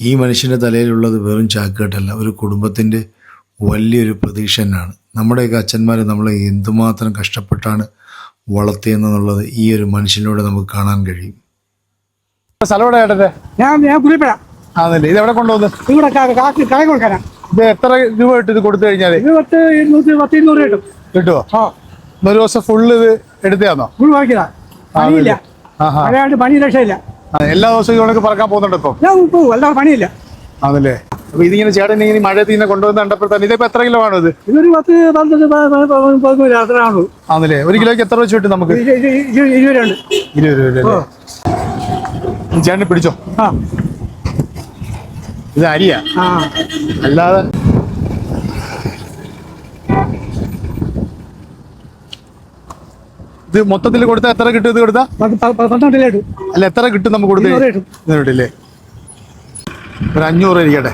ഈ മനുഷ്യന്റെ തലയിലുള്ളത് വെറും ചാക്കുകെട്ടല്ല ഒരു കുടുംബത്തിന്റെ വലിയൊരു പ്രതീക്ഷ തന്നെയാണ്. നമ്മുടെയൊക്കെ അച്ഛന്മാർ നമ്മളെ എന്തുമാത്രം കഷ്ടപ്പെട്ടാണ് വളർത്തിയെന്നുള്ളത് ഈ ഒരു മനുഷ്യനോട് നമുക്ക് കാണാൻ കഴിയും. സ്ഥലം ഞാൻ ഞാൻ ഇത് എവിടെ കൊണ്ടുവന്ന്? ഇവിടെ കാ- കാക്ക് കട കൊടുക്കാനാ. ഇത് എത്ര രൂപ ഇട്ട് ഇത് കൊടുത്തു കഴിഞ്ഞാൽ ഇത് പത്ത് ഇരുന്നൂറ്റി പത്ത് ഇരുന്നൂറ് കിട്ടും. കിട്ടുമോ ആ. ഒരു ദിവസം ഫുള്ള് ഇത് എടുത്തോ ഫുൾ പണിയില്ല. മഴയാണ്ട് പണി രക്ഷയില്ല. എല്ലാ ദിവസവും ഇതുകൊണ്ട് പറക്കാൻ പോകുന്നുണ്ട് ഇപ്പൊ. ഞാൻ പോകും അല്ലാതെ പണിയില്ല. ആണല്ലേ? അപ്പൊ ഇതിങ്ങനെ ചേട്ടൻ ഇങ്ങനെ മഴയത്ത് ഇങ്ങനെ കൊണ്ടുവന്ന് കണ്ടപ്പോഴത്തേന് ഇതിപ്പോ എത്ര കിലോ ആണ് ഇത്? ഇതൊരു പത്ത് പന്ത്രണ്ട് അത്ര ആണോ ആണല്ലേ? ഒരു കിലോയ്ക്ക് എത്ര വെച്ച് കിട്ടും നമുക്ക്? ഇരുപത് ഉണ്ട് ഇരുപത് രൂപ അല്ലേ? ചേട്ടന് പിടിച്ചോ? ആ. ഇത് അരിയാ? ആ. അല്ലാതെ ഇത് മൊത്തത്തിൽ കൊടുത്താൽ എത്ര കിട്ടും ഇത് കൊടുത്താൽ അല്ല എത്ര കിട്ടും നമുക്ക് കൊടുത്തേ? ഒരു അഞ്ഞൂറ് ഇരിക്കട്ടെ.